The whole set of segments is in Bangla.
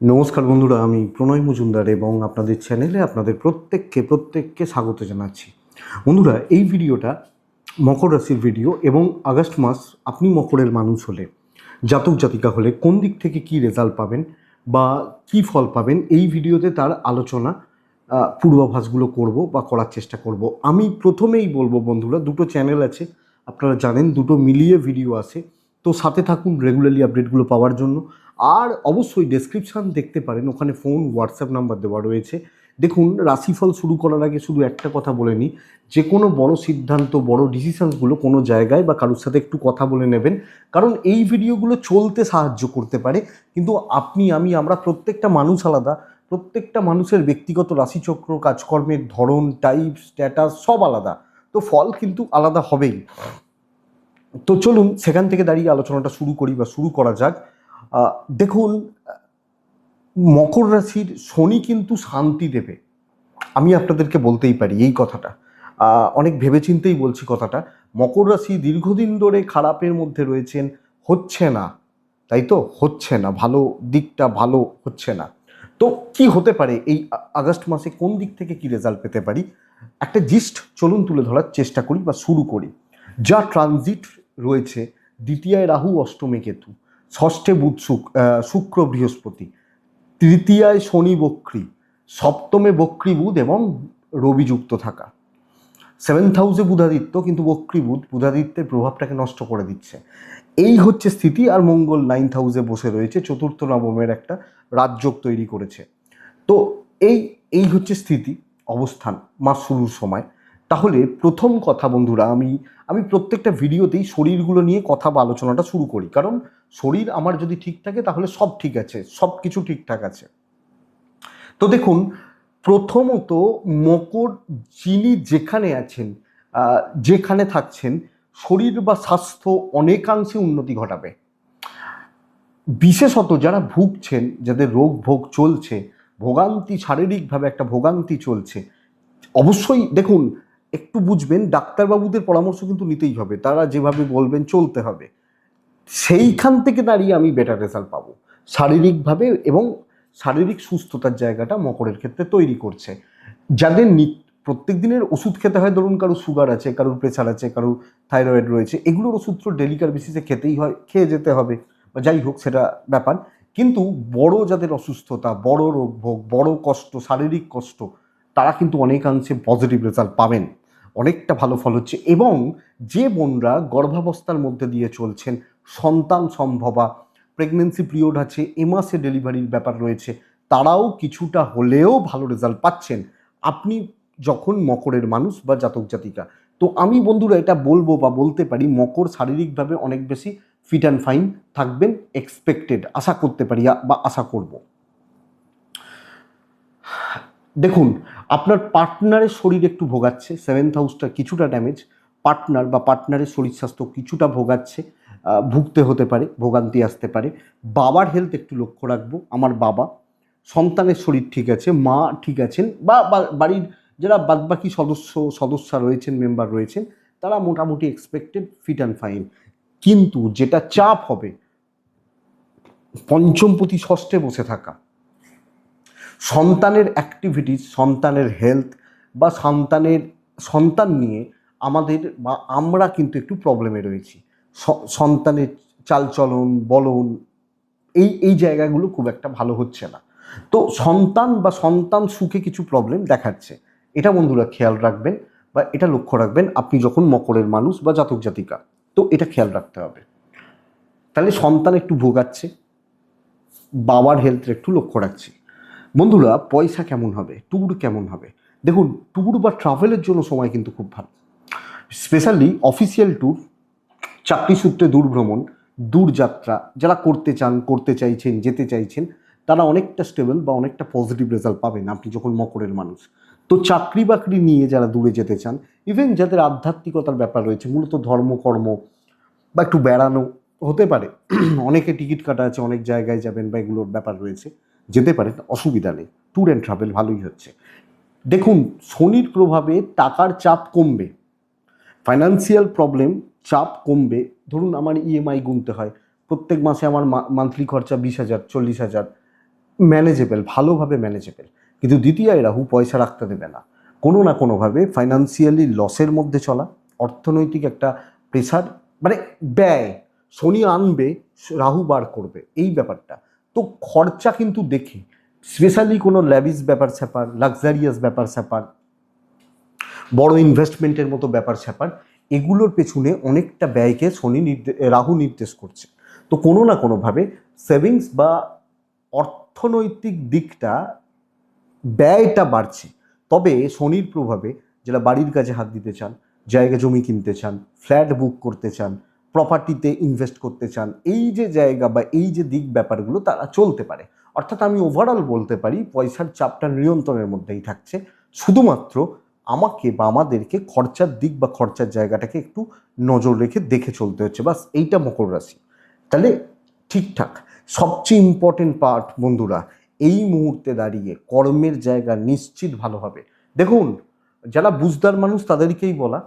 নমস্কার বন্ধুরা, আমি প্রণয় মজুমদার এবং আপনাদের চ্যানেলে আপনাদের প্রত্যেককে প্রত্যেককে স্বাগত জানাচ্ছি। বন্ধুরা, এই ভিডিওটা মকর রাশির ভিডিও এবং আগস্ট মাস আপনি মকরের মানুষ হলে, জাতক জাতিকা হলে কোন দিক থেকে কি রেজাল্ট পাবেন বা কি ফল পাবেন, এই ভিডিওতে তার আলোচনা পূর্বাভাসগুলো করব বা করার চেষ্টা করব। আমি প্রথমেই বলব বন্ধুরা, দুটো চ্যানেল আছে, আপনারা জানেন দুটো মিলিয়ে ভিডিও আছে। তো সাথে থাকুন রেগুলারলি আপডেটগুলো পাওয়ার জন্য। আর অবশ্যই ডেসক্রিপশান দেখতে পারেন, ওখানে ফোন হোয়াটসঅ্যাপ নাম্বার দেওয়া রয়েছে। দেখুন, রাশিফল শুরু করার আগে শুধু একটা কথা বলে নিই, যে কোনো বড় সিদ্ধান্ত, বড় ডিসিশনসগুলো কোনো জায়গায় বা কারোর সাথে একটু কথা বলে নেবেন, কারণ এই ভিডিওগুলো চলতে সাহায্য করতে পারে। কিন্তু আপনি, আমি, আমরা প্রত্যেকটা মানুষ আলাদা, প্রত্যেকটা মানুষের ব্যক্তিগত রাশিচক্র, কাজকর্মের ধরন টাইপ স্ট্যাটাস সব আলাদা। তো ফল কিন্তু আলাদা হবেই। তো চলুন, সেখান থেকে দাঁড়িয়ে আলোচনাটা শুরু করি বা শুরু করা যাক। দেখুন, মকর রাশির শনি কিন্তু শান্তি দেবে। আমি আপনাদেরকে বলতেই পারি এই কথাটা। অনেক ভেবেচিন্তেই বলছি কথাটা। মকর রাশি দীর্ঘদিন ধরে খারাপের মধ্যে রয়েছেন, হচ্ছে না। তাই তো? হচ্ছে না। ভালো দিকটা ভালো হচ্ছে না। তো কি হতে পারে? এই আগস্ট মাসে কোন দিক থেকে কি রেজাল্ট পেতে পারি? একটা জিস্ট চলুন তুলে ধরার চেষ্টা করি বা শুরু করি। যা ট্রানজিট রয়েছে দ্বিতীয়ায় রাহু অষ্টমে কেতু। ষষ্ঠে বুধ শুক- শুক্র বৃহস্পতি, তৃতীয়ায় শনি বক্রী, সপ্তমে বক্রী বুধ এবং রবি যুক্ত থাকা। সেভেন্থ হাউসে বুধাদিত্য, কিন্তু বক্রী বুধ, বুধাদিত্যের প্রভাবটাকে নষ্ট করে দিচ্ছে। এই হচ্ছে স্থিতি, আর মঙ্গল নাইন্থ হাউসে বসে রয়েছে, চতুর্থ নবমের একটা রাজযোগ তৈরি করেছে। তো এই এই হচ্ছে স্থিতি, অবস্থান, মাস শুরুর সময়। তাহলে প্রথম কথা বন্ধুরা, আমি আমি প্রত্যেকটা ভিডিওতেই শরীরগুলো নিয়ে কথা বা আলোচনাটা শুরু করি। কারণ শরীর আমার যদি ঠিক থাকে তাহলে সব ঠিক আছে, সব কিছু ঠিকঠাক আছে। তো দেখুন, প্রথমত মকর যিনি যেখানে আছেন যেখানে থাকছেন, শরীর বা স্বাস্থ্য অনেকাংশে উন্নতি ঘটাবে। বিশেষত যারা ভুগছেন, যাদের রোগ ভোগ চলছে, ভোগান্তি, শারীরিকভাবে একটা ভোগান্তি চলছে, অবশ্যই দেখুন একটু বুঝবেন, ডাক্তারবাবুদের পরামর্শ কিন্তু নিতেই হবে। তারা যেভাবে বলবেন চলতে হবে। সেইখান থেকে দাঁড়িয়ে আমি বেটার রেজাল্ট পাবো। শারীরিকভাবে এবং শারীরিক সুস্থতার জায়গাটা মকরের ক্ষেত্রে তৈরি করছে। যাদের প্রত্যেক দিনের ওষুধ খেতে হয়, ধরুন কারও সুগার আছে, কারোর প্রেশার আছে, কারোর থাইরয়েড রয়েছে, এগুলোর ওষুধ তো ডেলিকার বেসিসে খেতেই হয়, খেয়ে যেতে হবে। বা যাই হোক, সেটা ব্যাপার। কিন্তু বড় যাদের অসুস্থতা, বড় রোগ ভোগ, বড় কষ্ট, শারীরিক কষ্ট, তারা কিন্তু অনেকাংশে পজিটিভ রেজাল্ট পাবেন। অনেকটা ভালো ফল হচ্ছে এবং যে বোনরা গর্ভাবস্থার মধ্যে দিয়ে চলছেন, সন্তান সম্ভবা প্রেগনেন্সি পিরিয়ড আছে, এ মাসে ডেলিভারির ব্যাপার রয়েছে, তারাও কিছুটা হলেও ভালো রেজাল্ট পাচ্ছেন। আপনি যখন মকরের মানুষ বা জাতক জাতিকা, তো আমি বন্ধুরা এটা বলব বা বলতে পারি, মকর শারীরিকভাবে অনেক বেশি ফিট অ্যান্ড ফাইন থাকবেন এক্সপেক্টেড আশা করতে পারি বা আশা করব। দেখুন, আপনার পার্টনারের শরীর একটু ভোগাচ্ছে সেভেন্থ হাউসটা কিছুটা ড্যামেজ পার্টনার বা পার্টনারের শরীর স্বাস্থ্য কিছুটা ভোগাচ্ছে ভুগতে হতে পারে, ভোগান্তি আসতে পারে। বাবার হেলথ একটু লক্ষ্য রাখব, আমার বাবা। সন্তানের শরীর ঠিক আছে, মা ঠিক আছেন, বা বাড়ির যারা বাদবাকি সদস্য সদস্যা রয়েছেন মেম্বার রয়েছেন, তারা মোটামুটি এক্সপেক্টেড ফিট অ্যান্ড ফাইন কিন্তু যেটা চাপ হবে, পঞ্চমপতি ষষ্ঠে বসে থাকা সন্তানের অ্যাক্টিভিটিস সন্তানের হেলথ বা সন্তানের, সন্তান নিয়ে আমাদের বা আমরা কিন্তু একটু প্রবলেমে রয়েছি। সন্তানের চালচলন, বলন, এই এই জায়গাগুলো খুব একটা ভালো হচ্ছে না। তো সন্তান বা সন্তান সুখে কিছু প্রবলেম দেখাচ্ছে। এটা বন্ধুরা খেয়াল রাখবেন বা এটা লক্ষ্য রাখবেন, আপনি যখন মকরের মানুষ বা জাতক জাতিকা, তো এটা খেয়াল রাখতে হবে। তাহলে সন্তান একটু ভোগাচ্ছে, বাবার হেলথের একটু লক্ষ্য রাখছি। বন্ধুরা, পয়সা কেমন হবে? ট্যুর কেমন হবে? দেখুন ট্যুর বা ট্রাভেলের জন্য সময় কিন্তু খুব ভালো। স্পেশালি অফিসিয়াল ট্যুর চাকরি সূত্রে দূর ভ্রমণ দূর যাত্রা, যারা করতে চান, করতে চাইছেন, যেতে চাইছেন, তারা অনেকটা স্টেবল বা অনেকটা পজিটিভ রেজাল্ট পাবেন আপনি যখন মকরের মানুষ। তো চাকরি বাকরি নিয়ে যারা দূরে যেতে চান ইভেন যাদের আধ্যাত্মিকতার ব্যাপার রয়েছে, মূলত ধর্মকর্ম বা একটু বেড়ানো হতে পারে। অনেকে টিকিট কাটা আছে, অনেক জায়গায় যাবেন বা এগুলোর ব্যাপার রয়েছে। যেতে পারেন অসুবিধা নেই। ট্যুর অ্যান্ড ট্রাভেল ভালোই হচ্ছে। দেখুন, শনির প্রভাবে টাকার চাপ কমবে। ফাইন্যান্সিয়াল প্রবলেম চাপ কমবে। ধরুন, আমার ইএমআই গুনতে হয়। প্রত্যেক মাসে আমার মান্থলি খরচা বিশ হাজার, চল্লিশ হাজার। ম্যানেজেবল ভালোভাবে ম্যানেজেবল কিন্তু দ্বিতীয় রাহু পয়সা রাখতে দেবে না। কোনো না কোনোভাবে ফাইন্যান্সিয়ালি লসের মধ্যে চলা, অর্থনৈতিক একটা প্রেশার মানে ব্যয়। শনি আনবে, রাহু বার করবে। এই ব্যাপারটা। তো খরচা কিন্তু দেখে স্পেশালি কোনো ল্যাভিস ব্যাপার স্যাপার লাক্সারিয়াস ব্যাপার স্যাপার, বড় ইনভেস্টমেন্টের মতো ব্যাপার স্যাপার, এগুলোর পেছনে অনেকটা ব্যয়কে শনি রাহু নির্দেশ করছে। তো কোনো না কোনোভাবে সেভিংস বা অর্থনৈতিক দিকটা ব্যয়টা বাড়ছে। তবে শনির প্রভাবে যারা বাড়ির কাজে হাত দিতে চান, জায়গা জমি কিনতে চান ফ্ল্যাট বুক করতে চান প্রপার্টিতে ইনভেস্ট করতে চান, এই যে জায়গা বা এই যে দিক ব্যাপারগুলো তারা চলতে পারে। অর্থাৎ আমি ওভারঅল বলতে পারি, পয়সার চাপটা নিয়ন্ত্রণের মধ্যেই থাকছে। শুধুমাত্র আমাকে বা আমাদেরকে খরচার দিক বা খরচার জায়গাটাকে একটু নজর রেখে দেখে চলতে হচ্ছে, বাস এইটা মকর রাশি। তাহলে ঠিকঠাক। সবচেয়ে ইম্পর্টেন্ট পার্ট বন্ধুরা, এই মুহূর্তে দাঁড়িয়ে কর্মের জায়গা নিশ্চিত ভালো হবে। দেখুন, যারা বুঝদার মানুষ তাদেরকেই বলা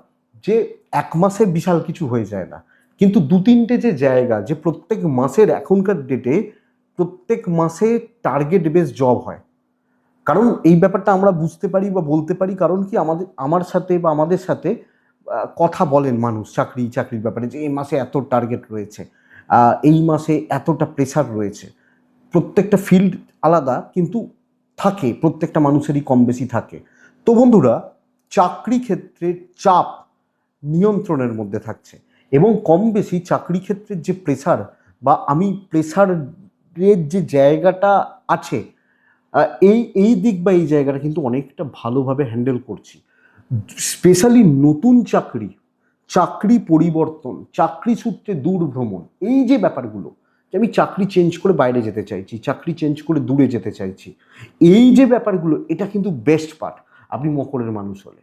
যে এক মাসে বিশাল কিছু হয়ে যায় না। কিন্তু দু তিনটে যে জায়গা, যে প্রত্যেক মাসের এখনকার ডেটে প্রত্যেক মাসে টার্গেট বেস জব হয়। কারণ এই ব্যাপারটা আমরা বুঝতে পারি বা বলতে পারি, কারণ কি আমাদের, আমার সাথে বা আমাদের সাথে কথা বলেন মানুষ চাকরি, চাকরির ব্যাপারে যে এই মাসে এত টার্গেট রয়েছে এই মাসে এতটা প্রেশার রয়েছে। প্রত্যেকটা ফিল্ড আলাদা, কিন্তু থাকে, প্রত্যেকটা মানুষেরই কম বেশি থাকে। তো বন্ধুরা, চাকরি ক্ষেত্রে চাপ নিয়ন্ত্রণের মধ্যে থাকছে। এবং কম বেশি চাকরি ক্ষেত্রের যে প্রেশার বা আমি প্রেশারের যে জায়গাটা আছে এই এই দিক বা এই জায়গাটা কিন্তু অনেকটা ভালোভাবে হ্যান্ডেল করছি। স্পেশালি নতুন চাকরি চাকরি পরিবর্তন, চাকরি সূত্রে দূর ভ্রমণ এই যে ব্যাপারগুলো, যে আমি চাকরি চেঞ্জ করে বাইরে যেতে চাইছি, চাকরি চেঞ্জ করে দূরে যেতে চাইছি, এই যে ব্যাপারগুলো, এটা কিন্তু বেস্ট পার্ট আপনি মকরের মানুষ হলে।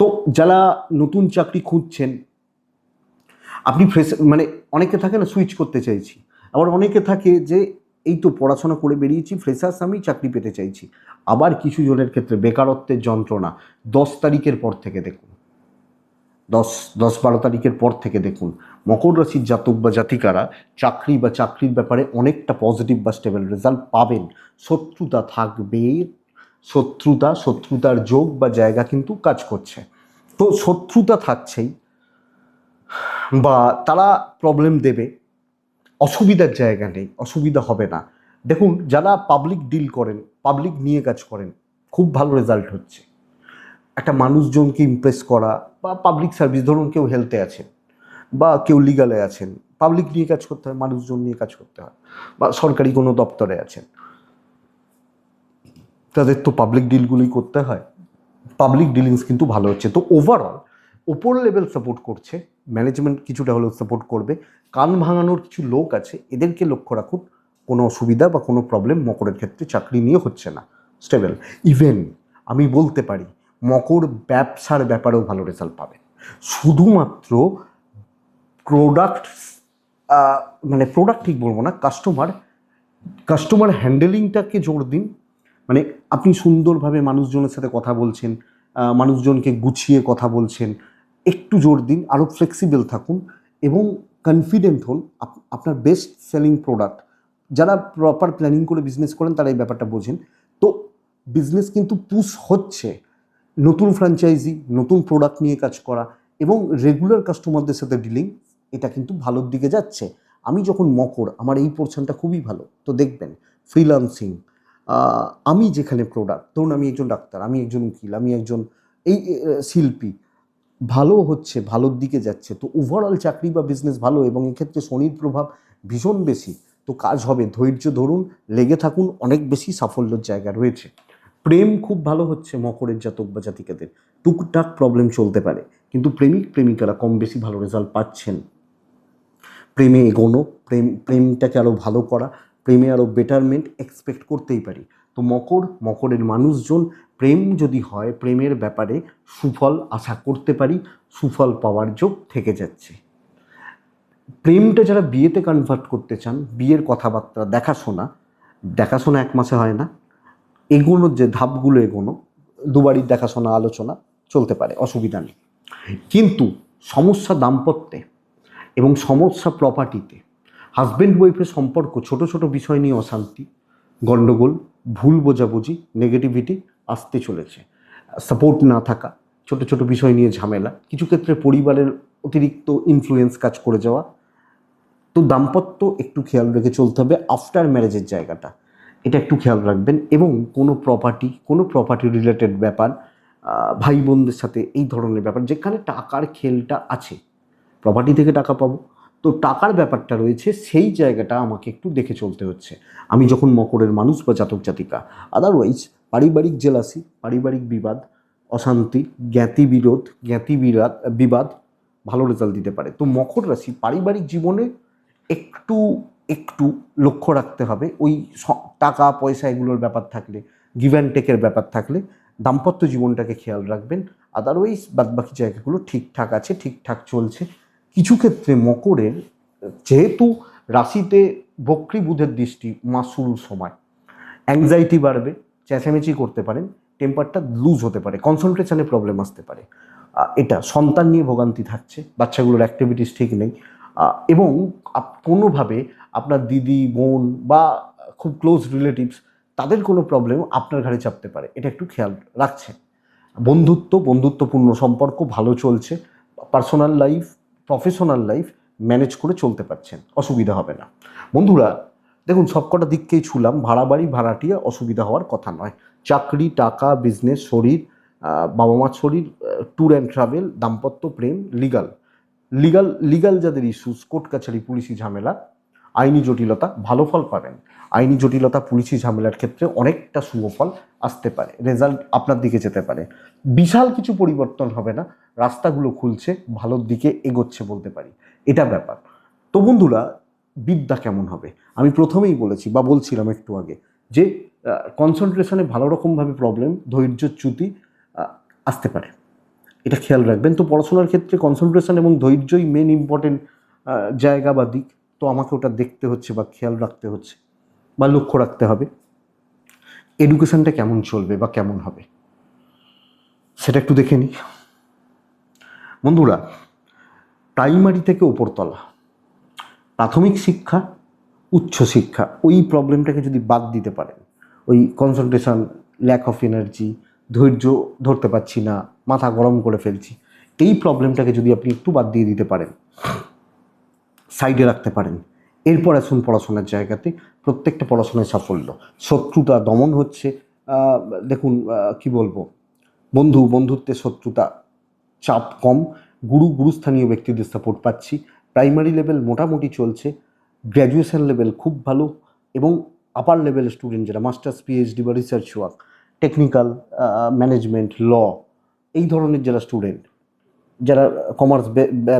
তো যারা নতুন চাকরি খুঁজছেন আপনি ফ্রেশ মানে অনেকে থাকে না সুইচ করতে চাইছি। আবার অনেকে থাকে যে, এই তো পড়াশোনা করে বেরিয়েছি ফ্রেশার্স আমি চাকরি পেতে চাইছি। আবার কিছু জনের ক্ষেত্রে বেকারত্বের যন্ত্রণা। দশ তারিখের পর থেকে দেখুন। দশ দশ বারো তারিখের পর থেকে দেখুন। মকর রাশির জাতক বা জাতিকারা চাকরি বা চাকরির ব্যাপারে অনেকটা পজিটিভ বা স্টেবল রেজাল্ট পাবেন। শত্রুতা থাকবে। শত্রুতা, শত্রুতার যোগ বা জায়গা কিন্তু কাজ করছে। তো শত্রুতা থাকছেই। বা তারা প্রবলেম দেবে, অসুবিধার জায়গা নেই, অসুবিধা হবে না। দেখুন, যারা পাবলিক ডিল করেন পাবলিক নিয়ে কাজ করেন, খুব ভালো রেজাল্ট হচ্ছে। একটা মানুষজনকে ইমপ্রেস করা বা পাবলিক সার্ভিস ধরুন কেউ হেলথে আছেন বা কেউ লিগালে আছেন পাবলিক নিয়ে কাজ করতে হয়, মানুষজন নিয়ে কাজ করতে হয় বা সরকারি কোনো দপ্তরে আছেন। তাদের তো পাবলিক ডিলগুলোই করতে হয়। পাবলিক ডিলিংস কিন্তু ভালো হচ্ছে। তো ওভারঅল ওপর লেভেল সাপোর্ট করছে ম্যানেজমেন্ট কিছুটা হলেও সাপোর্ট করবে, কান ভাঙানোর কিছু লোক আছে, এদেরকে লক্ষ্য রাখুন, কোনো অসুবিধা বা কোনো প্রবলেম মকরের ক্ষেত্রে চাকরি নিয়ে হচ্ছে না। স্টেবল ইভেন আমি বলতে পারি, মকর ব্যবসার ব্যাপারেও ভালো রেজাল্ট পাবে। শুধুমাত্র প্রোডাক্ট মানে প্রোডাক্ট ঠিক বলব না কাস্টমার কাস্টমার হ্যান্ডেলিংটাকে জোর দিন। মানে আপনি সুন্দরভাবে মানুষজনের সাথে কথা বলছেন মানুষজনকে গুছিয়ে কথা বলছেন একটু জোর দিন আরও ফ্লেক্সিবল থাকুন এবং কনফিডেন্ট হন আপ- আপনার বেস্ট সেলিং প্রোডাক্ট যারা প্রপার প্ল্যানিং করে বিজনেস করেন, তারা এই ব্যাপারটা বোঝেন। তো বিজনেস কিন্তু পুশ হচ্ছে। নতুন ফ্র্যাঞ্চাইজি নতুন প্রোডাক্ট নিয়ে কাজ করা এবং রেগুলার কাস্টমারদের সাথে ডিলিং এটা কিন্তু ভালোর দিকে যাচ্ছে। আমি যখন মকর, আমার এই পোর্শনটা খুবই ভালো। তো দেখবেন ফ্রিলান্সিং আমি যেখানে প্রোডাক্ট ধরুন আমি একজন ডাক্তার, আমি একজন উকিল, আমি একজন এই শিল্পী ভালো হচ্ছে, ভালোর দিকে যাচ্ছে। তো ওভারঅল চাকরি বা বিজনেস ভালো এবং এক্ষেত্রে শনির প্রভাব ভীষণ বেশি। তো কাজ হবে। ধৈর্য ধরুন, লেগে থাকুন, অনেক বেশি সাফল্যের জায়গা রয়েছে। প্রেম খুব ভালো হচ্ছে মকরের জাতক বা জাতিকাদের। টুকটাক প্রবলেম চলতে পারে। কিন্তু প্রেমিক, প্রেমিকারা কম বেশি ভালো রেজাল্ট পাচ্ছেন। প্রেমে এগোনো, প্রেম, প্রেমটাকে আরও ভালো করা, প্রেমে আরও বেটারমেন্ট এক্সপেক্ট করতেই পারি। তো মকর, মকরের মানুষজন, প্রেম যদি হয়, প্রেমের ব্যাপারে সুফল আশা করতে পারি, সুফল পাওয়ার যোগ থেকে যাচ্ছে। প্রেমটা যারা বিয়েতে কনভার্ট করতে চান, বিয়ের কথাবার্তা, দেখাশোনা দেখাশোনা এক মাসে হয় না এগোনোর যে ধাপগুলো এগোনো, দুবারই দেখাশোনা, আলোচনা চলতে পারে, অসুবিধা নেই। কিন্তু সমস্যা দাম্পত্যে এবং সমস্যা প্রপার্টিতে হাজব্যান্ড ওয়াইফের সম্পর্ক, ছোট ছোট বিষয় নিয়ে অশান্তি গণ্ডগোল ভুল বোঝাবুঝি নেগেটিভিটি আসতে চলেছে। সাপোর্ট না থাকা, ছোট ছোট বিষয় নিয়ে ঝামেলা, কিছু ক্ষেত্রে পরিবারের অতিরিক্ত ইনফ্লুয়েন্স কাজ করে যাওয়া। তো দাম্পত্য একটু খেয়াল রেখে চলতে হবে আফটার ম্যারেজের জায়গাটা। এটা একটু খেয়াল রাখবেন এবং কোনো প্রপার্টি কোনো প্রপার্টি রিলেটেড ব্যাপার ভাই বোনদের সাথে এই ধরনের ব্যাপার, যেখানে টাকার খেলটা আছে। প্রপার্টি থেকে টাকা পাবো তো টাকার ব্যাপারটা রয়েছে, সেই জায়গাটা আমাকে একটু দেখে চলতে হচ্ছে। আমি যখন মকরের মানুষ বা জাতক জাতিকা আদারওয়াইজ পারিবারিক জেলাসি, পারিবারিক বিবাদ, অশান্তি, জ্ঞাতি বিরোধ, জ্ঞাতি বিরাদ, বিবাদ ভালো রেজাল্ট দিতে পারে। তো মকর রাশি পারিবারিক জীবনে একটু একটু লক্ষ্য রাখতে হবে। ওই টাকা, পয়সা এগুলোর ব্যাপার থাকলে গিভ অ্যান্ড টেকের ব্যাপার থাকলে দাম্পত্য জীবনটাকে খেয়াল রাখবেন। আদারওয়াইজ বাদবাকি জায়গাগুলো ঠিকঠাক আছে, ঠিকঠাক চলছে। কিছু ক্ষেত্রে মকরের, যেহেতু রাশিতে বক্রী বুধের দৃষ্টি মাসুল সময় অ্যাংজাইটি বাড়বে, চেঁচামেচি করতে পারেন টেম্পারটা লুজ হতে পারে কনসেন্ট্রেশনে প্রবলেম আসতে পারে। এটা সন্তান নিয়ে ভোগান্তি থাকছে, বাচ্চাগুলোর অ্যাক্টিভিটিস ঠিক নেই। এবং কোনোভাবে আপনার দিদি, বোন বা খুব ক্লোজ রিলেটিভস তাদের কোনো প্রবলেম আপনার ঘাড়ে চাপতে পারে। এটা একটু খেয়াল রাখছেন। বন্ধুত্ব, বন্ধুত্বপূর্ণ সম্পর্ক ভালো চলছে personal life professional life manage করে চলতে পারছেন, অসুবিধা হবে না। বন্ধুরা, দেখুন, সবকটা দিককেই ছুলাম, ভাড়া বাড়ি ভাড়াটিয়া অসুবিধা হওয়ার কথা নয়। চাকরি, টাকা বিজনেস শরীর বাবা মার শরীর ট্যুর অ্যান্ড ট্রাভেল দাম্পত্য প্রেম লিগাল লিগাল লিগাল যাদের ইস্যুস কোর্ট কাছারি, পুলিশি ঝামেলা আইনি জটিলতা ভালো ফল পাবেন। আইনি জটিলতা পুলিশি ঝামেলার ক্ষেত্রে অনেকটা শুভ ফল আসতে পারে রেজাল্ট আপনার দিকে যেতে পারে। বিশাল কিছু পরিবর্তন হবে না রাস্তাগুলো খুলছে ভালোর দিকে এগোচ্ছে বলতে পারি। এটা ব্যাপার। তো বন্ধুরা বিদ্যা কেমন হবে? আমি প্রথমেই বলেছি বা বলছিলাম একটু আগে যে কনসেন্ট্রেশনে ভালো রকমভাবে প্রবলেম ধৈর্যচ্যুতি আহ, আসতে পারে। এটা খেয়াল রাখবেন। তো পড়াশোনার ক্ষেত্রে কনসেন্ট্রেশন এবং ধৈর্যই মেন ইম্পর্টেন্ট জায়গা বা দিক। তো আমাকে ওটা দেখতে হচ্ছে বা খেয়াল রাখতে হচ্ছে বা লক্ষ্য রাখতে হবে। এডুকেশনটা কেমন চলবে বা কেমন হবে? সেটা একটু দেখে নিই। বন্ধুরা প্রাইমারি থেকে ওপরতলা প্রাথমিক শিক্ষা, উচ্চ শিক্ষা, ওই প্রবলেমটাকে যদি বাদ দিতে পারেন, ওই কনসেন্ট্রেশন ল্যাক অফ এনার্জি ধৈর্য ধরতে পারছি না, মাথা গরম করে ফেলছি, এই প্রবলেমটাকে যদি আপনি একটু বাদ দিয়ে দিতে পারেন সাইডে রাখতে পারেন। এরপর আসুন পড়াশোনার জায়গাতে। প্রত্যেকটা পড়াশোনায় সাফল্য। শত্রুতা দমন হচ্ছে। দেখুন কি বলব? বন্ধু, বন্ধুত্বের শত্রুতা চাপ কম। গুরু, গুরুস্থানীয় ব্যক্তিদের সাপোর্ট পাচ্ছি। প্রাইমারি লেভেল মোটামুটি চলছে। গ্র্যাজুয়েশন লেভেল খুব ভালো এবং আপার লেভেল স্টুডেন্ট যারা মাস্টার্স পিএইচডি বা research work technical management law এই ধরনের যারা স্টুডেন্ট যারা কমার্স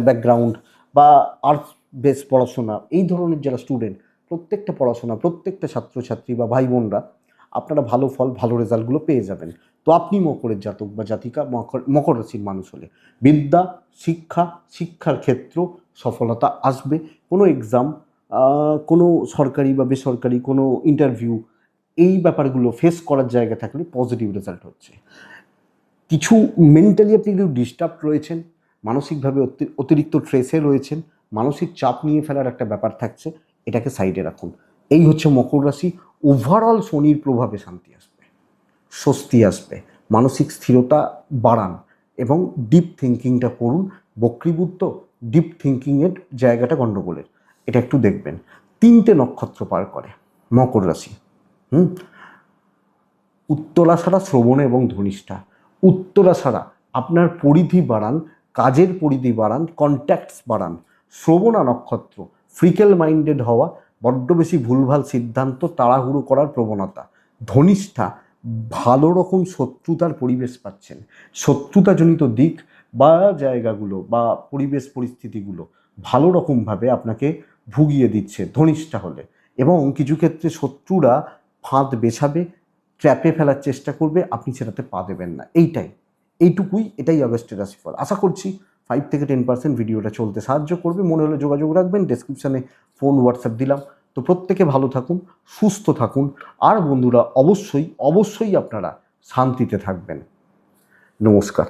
ব্যাকগ্রাউন্ড বা আর্টস বেস পড়াশোনা, এই ধরনের যারা স্টুডেন্ট প্রত্যেকটা পড়াশোনা, প্রত্যেকটা ছাত্রছাত্রী বা ভাই বোনরা আপনারা ভালো ফল, ভালো রেজাল্টগুলো পেয়ে যাবেন। তো আপনি মকরের জাতক বা জাতিকা, মকর মকর রাশির মানুষ হলে বিদ্যা, শিক্ষা, শিক্ষার ক্ষেত্র সফলতা আসবে। কোনো এক্সাম কোনো সরকারি বা বেসরকারি কোনো ইন্টারভিউ এই ব্যাপারগুলো ফেস করার জায়গা থাকলে পজিটিভ রেজাল্ট হচ্ছে। কিছু মেন্টালি আপনি একটু ডিস্টার্ব রয়েছেন, মানসিকভাবে অতি- অতিরিক্ত ট্রেসে রয়েছেন মানসিক চাপ নিয়ে ফেলার একটা ব্যাপার থাকছে, এটাকে সাইডে রাখুন। এই হচ্ছে মকর রাশি। ওভারঅল শনির প্রভাবে শান্তি আসবে, স্বস্তি আসবে, মানসিক স্থিরতা বাড়ান এবং ডিপ থিঙ্কিংটা করুন। বক্রীভূত ডিপ থিঙ্কিংয়ের জায়গাটা গণ্ডগোলের এটা একটু দেখবেন। তিনটে নক্ষত্র পার করে, মকর রাশি। হুম? উত্তরাষাঢ়া শ্রবণ এবং ধনিষ্ঠা। উত্তরাষাঢ়া আপনার পরিধি বাড়ান, কাজের পরিধি বাড়ান কন্ট্যাক্টস বাড়ান। শ্রবণা নক্ষত্র, ফ্রিকেল মাইন্ডেড হওয়া, বড্ড বেশি ভুলভাল সিদ্ধান্ত তাড়াহুড়ো করার প্রবণতা। ধনিষ্ঠা, ভালো রকম শত্রুতার পরিবেশ পাচ্ছেন। শত্রুতাজনিত দিক বা জায়গাগুলো বা পরিবেশ পরিস্থিতিগুলো ভালো রকমভাবে আপনাকে ভুগিয়ে দিচ্ছে ধনিষ্ঠা হলে। এবং কিছু ক্ষেত্রে শত্রুরা ফাঁদ বেছাবে, ট্র্যাপে ফেলার চেষ্টা করবে, আপনি সেটাতে পা দেবেন না। এইটাই। এইটুকুই, এটাই আগস্টের রাশিফল। আশা করছি ফাইভ থেকে টেন পার্সেন্ট ভিডিওটা চলতে সাহায্য করবে। মনে হলে যোগাযোগ রাখবেন ডেসক্রিপশানে ফোন হোয়াটসঅ্যাপ দিলাম। তো প্রত্যেকে ভালো থাকুন, সুস্থ থাকুন। আর বন্ধুরা, অবশ্যই অবশ্যই আপনারা শান্তিতে থাকবেন। নমস্কার।